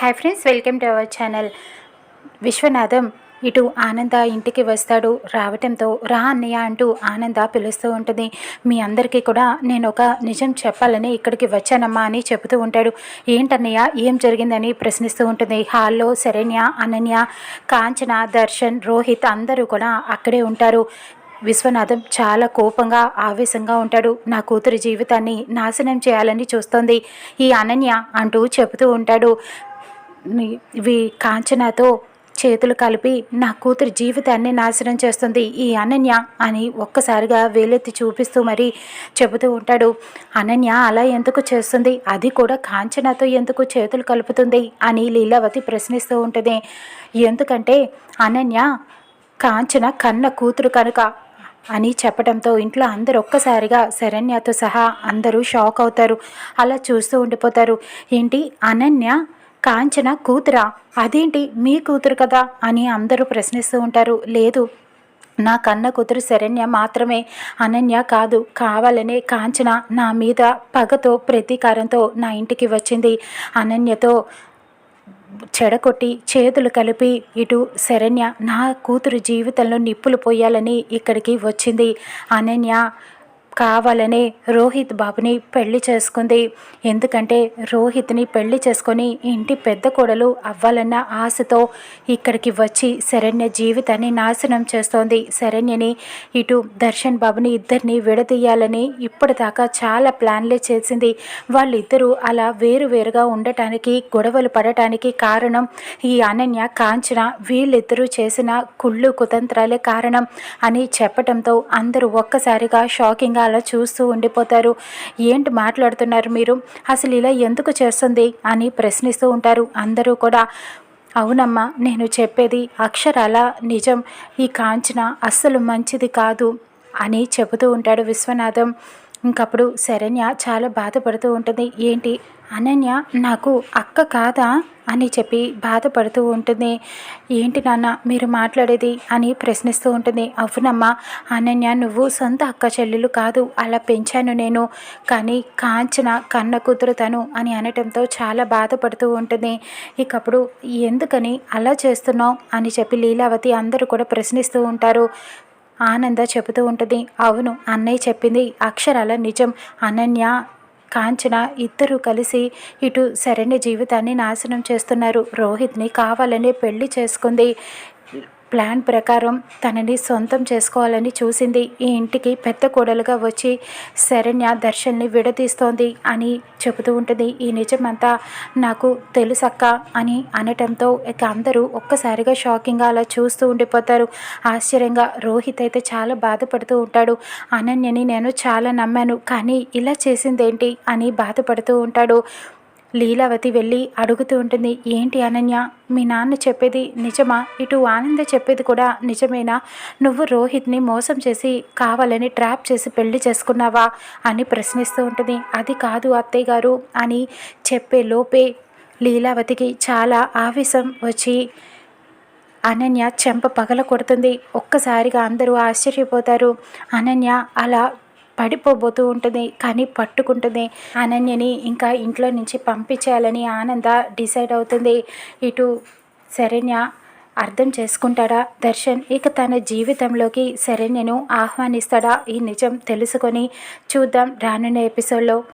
Hi friends welcome to our channel Vishwanatham ఇటు ఆనంద ఇంటికి వస్తాడు. రావటంతో రా అన్నయ్య అంటూ ఆనంద పిలుస్తూ ఉంటుంది. మీ అందరికీ కూడా నేను ఒక నిజం చెప్పాలని ఇక్కడికి వచ్చానమ్మా అని చెబుతూ ఉంటాడు. ఏంటన్నయ్య ఏం జరిగిందని ప్రశ్నిస్తూ ఉంటుంది. హాల్లో శరణ్య అనన్య కాంచన దర్శన్ రోహిత్ అందరూ కూడా అక్కడే ఉంటారు. విశ్వనాథం చాలా కోపంగా ఆవేశంగా ఉంటాడు. నా కూతురి జీవితాన్ని నాశనం చేయాలని చూస్తోంది. ఈ అనన్య అంటూ చెబుతూ ఉంటాడు. ఇవి కాంచనతో చేతులు కలిపి నా కూతురి జీవితాన్ని నాశనం చేస్తుంది ఈ అనన్య అని ఒక్కసారిగా వేలెత్తి చూపిస్తూ మరి చెబుతూ ఉంటాడు. అనన్య అలా ఎందుకు చేస్తుంది? అది కూడా కాంచనతో ఎందుకు చేతులు కలుపుతుంది అని లీలావతి ప్రశ్నిస్తూ ఉంటుంది ఎందుకంటే అనన్య కాంచన కన్న కూతురు కనుక అని చెప్పడంతో ఇంట్లో అందరు ఒక్కసారిగా శరణ్యతో సహా అందరూ షాక్ అవుతారు. అలా చూస్తూ ఉండిపోతారు. ఏంటి? అనన్య కాంచన కూతురా అదేంటి మీ కూతురు కదా అని అందరూ ప్రశ్నిస్తూ ఉంటారు. లేదు నా కన్న కూతురు శరణ్య మాత్రమే అనన్య కాదు. కావాలనే కాంచన నా మీద పగతో ప్రతీకారంతో నా ఇంటికి వచ్చింది. అనన్యతో చెడకొట్టి చేతులు కలిపి ఇటు శరణ్య నా కూతురు జీవితంలో నిప్పులు పోయాలని ఇక్కడికి వచ్చింది. అనన్య కావాలనే రోహిత్ బాబుని పెళ్ళి చేసుకుంది. ఎందుకంటే రోహిత్ని పెళ్ళి చేసుకొని ఇంటి పెద్ద కోడలు అవ్వాలన్న ఆశతో ఇక్కడికి వచ్చి శరణ్య జీవితాన్ని నాశనం చేస్తోంది. శరణ్యని ఇటు దర్శన్ బాబుని ఇద్దరిని విడదీయాలని ఇప్పటిదాకా చాలా ప్లాన్లే చేసింది. వాళ్ళిద్దరూ అలా వేరువేరుగా ఉండటానికి గొడవలు పడటానికి కారణం ఈ అనన్య కాంచన వీళ్ళిద్దరూ చేసిన కుళ్ళు కుతంత్రాలే కారణం అని చెప్పటంతో అందరూ ఒక్కసారిగా షాకింగ్గా అలా చూస్తూ ఉండిపోతారు. ఏంటి మాట్లాడుతున్నారు మీరు? అసలు ఇలా ఎందుకు చేస్తుంది? అని ప్రశ్నిస్తూ ఉంటారు. అందరూ కూడా అవునమ్మా నేను చెప్పేది అక్షరాల నిజం. ఈ కాంచన అస్సలు మంచిది కాదు అని చెబుతూ ఉంటాడు విశ్వనాథం. ఇంకప్పుడు శరణ్య చాలా బాధపడుతూ ఉంటుంది. ఏంటి? అనన్య నాకు అక్క కాదా? అని చెప్పి బాధపడుతూ ఉంటుంది. ఏంటి నాన్న మీరు మాట్లాడేది? అని ప్రశ్నిస్తూ ఉంటుంది. అవునమ్మా అనన్య నువ్వు సొంత అక్క చెల్లెలు కాదు. అలా పెంచాను నేను. కానీ కాంచన కన్న కుదురుతాను తను అని అనటంతో చాలా బాధపడుతూ ఉంటుంది. ఇకప్పుడు ఎందుకని అలా చేస్తున్నావు? అని చెప్పి లీలావతి అందరూ కూడా ప్రశ్నిస్తూ ఉంటారు. ఆనంద చెబుతూ ఉంటుంది. అవును అన్నయ్య చెప్పింది అక్షరాల నిజం. అనన్య కాంచన ఇద్దరు కలిసి ఇటు సరైన జీవితాన్ని నాశనం చేస్తున్నారు. రోహిత్ని కావాలనే పెళ్ళి చేసుకుంది. ప్లాన్ ప్రకారం తనని సొంతం చేసుకోవాలని చూసింది. ఈ ఇంటికి పెద్ద కోడలుగా వచ్చి శరణ్య దర్శన్ని విడదీస్తోంది అని చెబుతూ ఉంటుంది. ఈ నిజమంతా నాకు తెలుసక్క అని అనటంతో ఇక అందరూ ఒక్కసారిగా షాకింగ్గా అలా చూస్తూ ఉండిపోతారు. ఆశ్చర్యంగా రోహిత్ అయితే చాలా బాధపడుతూ ఉంటాడు. అనన్యని నేను చాలా నమ్మాను కానీ ఇలా చేసిందేంటి? అని బాధపడుతూ ఉంటాడు. లీలావతి వెళ్ళి అడుగుతూ ఉంటుంది ఏంటి అనన్య? మీ నాన్న చెప్పేది నిజమా? ఇటు ఆనంద చెప్పేది కూడా నిజమేనా? నువ్వు రోహిత్ని మోసం చేసి కావాలని ట్రాప్ చేసి పెళ్ళి చేసుకున్నావా? అని ప్రశ్నిస్తూ ఉంటుంది. అది కాదు అత్తయ్య గారు అని చెప్పే లోపే లీలావతికి చాలా ఆవేశం వచ్చి అనన్య చెంప పగల కొడుతుంది ఒక్కసారిగా అందరూ ఆశ్చర్యపోతారు. అనన్య అలా పడిపోబోతూ ఉంటుంది కానీ పట్టుకుంటుంది. అనన్యని ఇంకా ఇంట్లో నుంచి పంపించేయాలని ఆనంద డిసైడ్ అవుతుంది. ఇటు శరణ్య అర్థం చేసుకుంటాడా? దర్శన్ ఇక తన జీవితంలోకి శరణ్యను ఆహ్వానిస్తాడా? ఈ నిజం తెలుసుకొని చూద్దాం రానున్న ఎపిసోడ్లో.